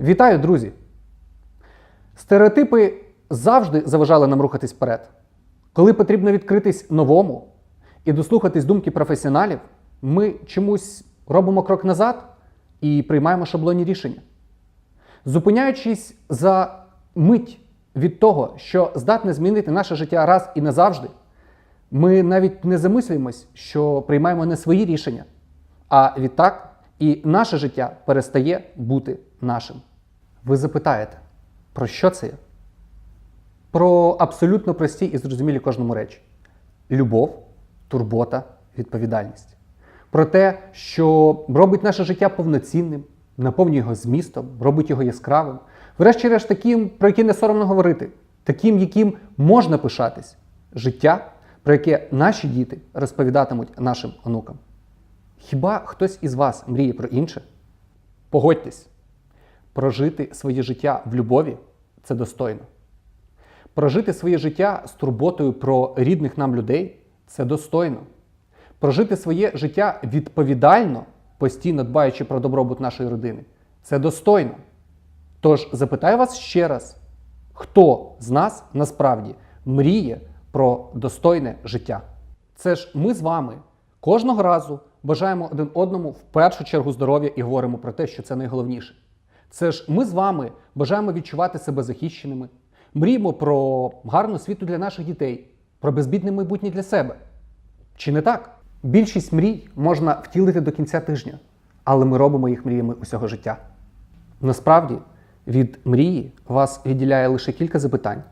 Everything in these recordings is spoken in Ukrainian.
Вітаю, друзі! Стереотипи завжди заважали нам рухатись вперед. Коли потрібно відкритись новому і дослухатись думки професіоналів, ми чомусь робимо крок назад і приймаємо шаблонні рішення. Зупиняючись за мить від того, що здатне змінити наше життя раз і назавжди, ми навіть не замислюємось, що приймаємо не свої рішення, а відтак і наше життя перестає бути нашим. Ви запитаєте, про що це я? Про абсолютно прості і зрозумілі кожному речі: любов, турбота, відповідальність. Про те, що робить наше життя повноцінним, наповнює його змістом, робить його яскравим. Врешті-решт, таким, про яке не соромно говорити, таким, яким можна пишатись, життя, про яке наші діти розповідатимуть нашим онукам. Хіба хтось із вас мріє про інше? Погодьтесь, прожити своє життя в любові це достойно. Прожити своє життя з турботою про рідних нам людей це достойно. Прожити своє життя відповідально, постійно дбаючи про добробут нашої родини, це достойно. Тож запитаю вас ще раз, хто з нас насправді мріє про достойне життя? Це ж ми з вами кожного разу бажаємо один одному в першу чергу здоров'я і говоримо про те, що це найголовніше. Це ж ми з вами бажаємо відчувати себе захищеними, мріємо про гарну світу для наших дітей, про безбідне майбутнє для себе. Чи не так? Більшість мрій можна втілити до кінця тижня, але ми робимо їх мріями усього життя. Насправді, від мрії вас відділяє лише кілька запитань,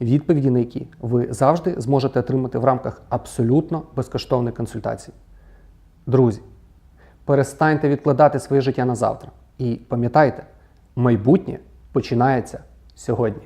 відповіді на які ви завжди зможете отримати в рамках абсолютно безкоштовної консультації. Друзі, перестаньте відкладати своє життя на завтра. І пам'ятайте, майбутнє починається сьогодні.